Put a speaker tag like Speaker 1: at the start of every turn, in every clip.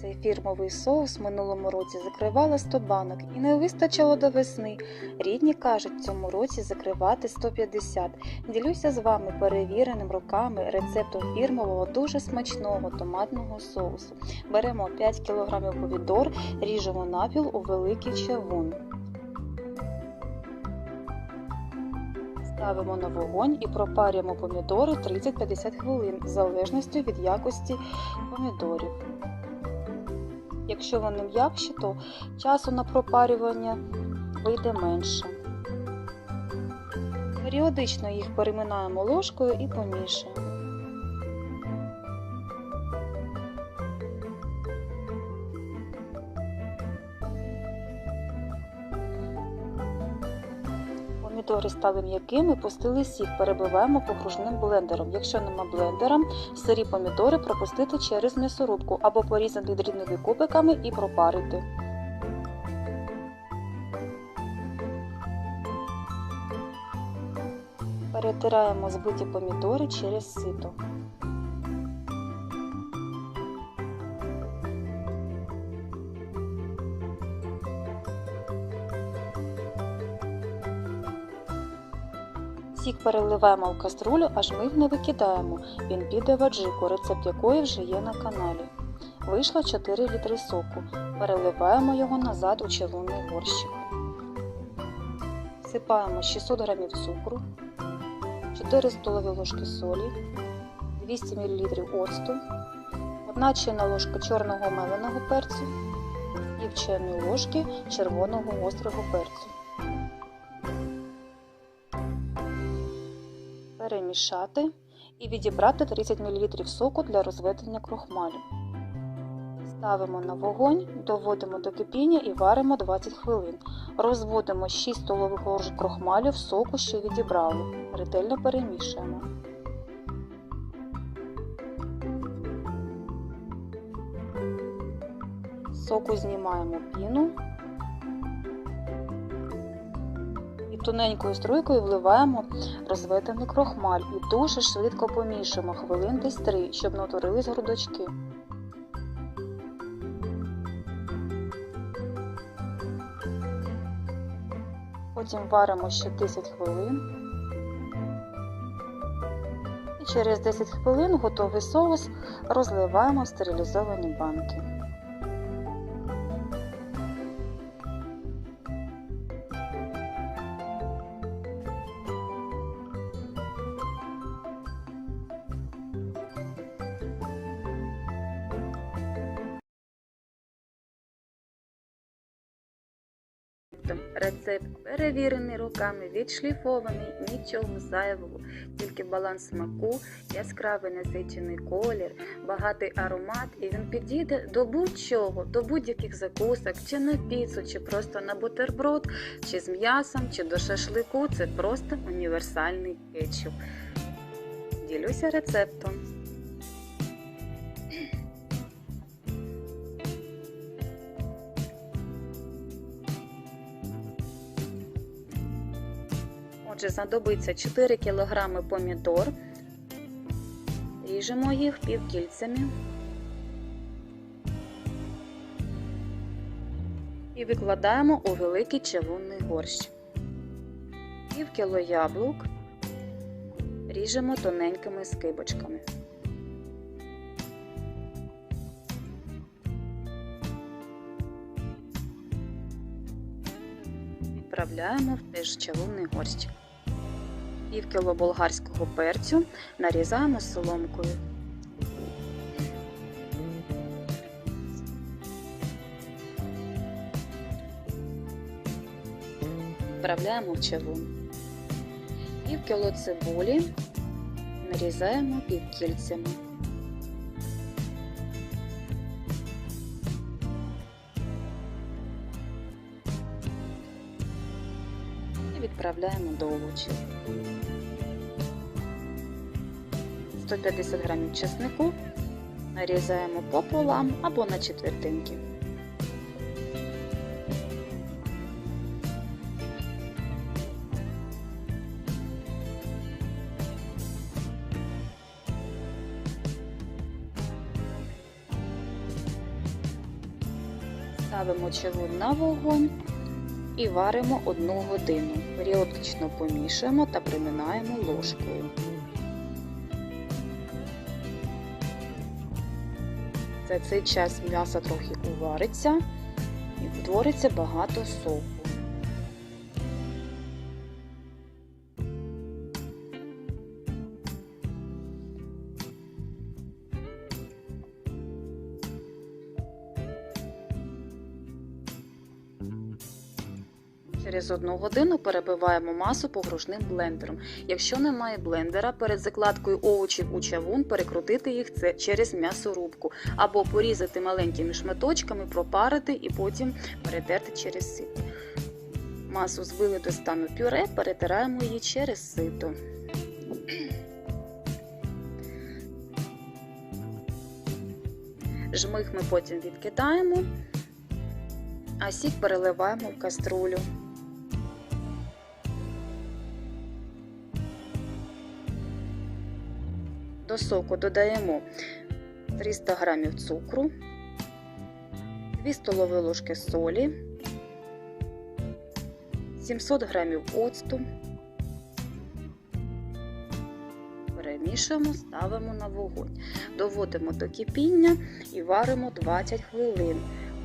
Speaker 1: Цей фірмовий соус минулому році закривала 100 банок і не вистачило до весни. Рідні кажуть, цьому році закривати 150. Ділюся з вами перевіреним роками рецептом фірмового дуже смачного томатного соусу. Беремо 5 кг помідор, ріжемо навпіл у великий чавун. Ставимо на вогонь і пропарюємо помідори 30-50 хвилин, в залежності від якості помідорів. Якщо вони м'якші, то часу на пропарювання вийде менше. Періодично їх переминаємо ложкою і помішуємо. Помідори стали м'якими, пустили сік, перебиваємо погружним блендером. Якщо нема блендера, сирі помідори пропустити через м'ясорубку або порізати дрібними кубиками і пропарити. Перетираємо збиті помідори через сито. Сік переливаємо в каструлю, аж ми їх не викидаємо. Він піде в аджику, рецепт якої вже є на каналі. Вийшло 4 літри соку. Переливаємо його назад у чавунний горщик. Всипаємо 600 г цукру, 4 столові ложки солі, 200 мл оцту, 1 чайна ложка чорного меленого перцю, пів чайної ложки червоного гострого перцю. Перемішати і відібрати 30 мл соку для розведення крохмалю. Ставимо на вогонь, доводимо до кипіння і варимо 20 хвилин. Розводимо 6 столових ложок крохмалю в соку, що відібрали. Ретельно перемішуємо. Соку знімаємо піну тоненькою струйкою вливаємо розведений крохмаль і дуже швидко помішуємо хвилин десь 3, щоб не утворились грудочки. Потім варимо ще 10 хвилин. І через 10 хвилин готовий соус розливаємо в стерилізовані банки. Рецепт перевірений руками, відшліфований, нічого зайвого, тільки баланс смаку, яскравий насичений колір, багатий аромат, і він підійде до будь-чого, до будь-яких закусок, чи на піцу, чи просто на бутерброд, чи з м'ясом, чи до шашлику. Це просто універсальний кетчуп. Ділюся рецептом. Отже, знадобиться 4 кг помідор. Ріжемо їх півкільцями і викладаємо у великий чавунний горщ. Пів кіло яблук ріжемо тоненькими скибочками. Відправляємо в теж чавунний горщик. Пів кіло болгарського перцю нарізаємо соломкою. Вправляємо в чавун. Пів кіло цибулі нарізаємо півкільцями. Відправляємо до овочів. 150 грамів чеснику нарізаємо пополам або на четвертинки. Ставимо човун на вогонь і варимо 1 годину. Періодично помішуємо та приминаємо ложкою. За цей час м'ясо трохи увариться і утвориться багато соку. Через одну годину перебиваємо масу погружним блендером. Якщо немає блендера, перед закладкою овочів у чавун перекрутити їх це через м'ясорубку або порізати маленькими шматочками, пропарити і потім перетерти через сито. Масу збили до стану пюре, перетираємо її через сито. Жмих ми потім відкидаємо, а сік переливаємо в каструлю. До соку додаємо 300 г цукру, 2 столові ложки солі, 700 г оцту. Перемішуємо, ставимо на вогонь. Доводимо до кипіння і варимо 20 хвилин,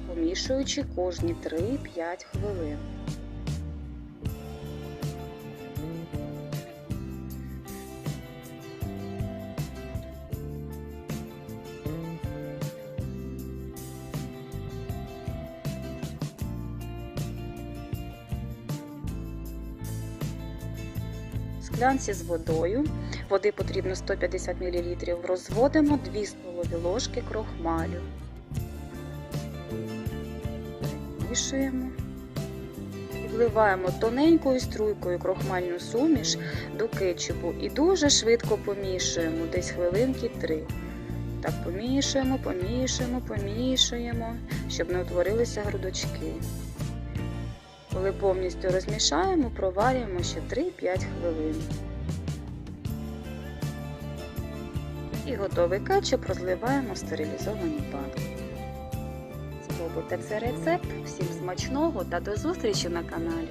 Speaker 1: помішуючи кожні 3-5 хвилин. Склянці з водою, води потрібно 150 мл, розводимо 2 столові ложки крохмалю. Перемішуємо вливаємо тоненькою струйкою крохмальну суміш до кетчупу і дуже швидко помішуємо, десь хвилинки 3. Так, помішуємо, помішуємо, помішуємо, щоб не утворилися грудочки. Коли повністю розмішаємо, проварюємо ще 3-5 хвилин. І готовий кетчуп розливаємо в стерилізовані банки. Спробуйте цей рецепт. Всім смачного та до зустрічі на каналі!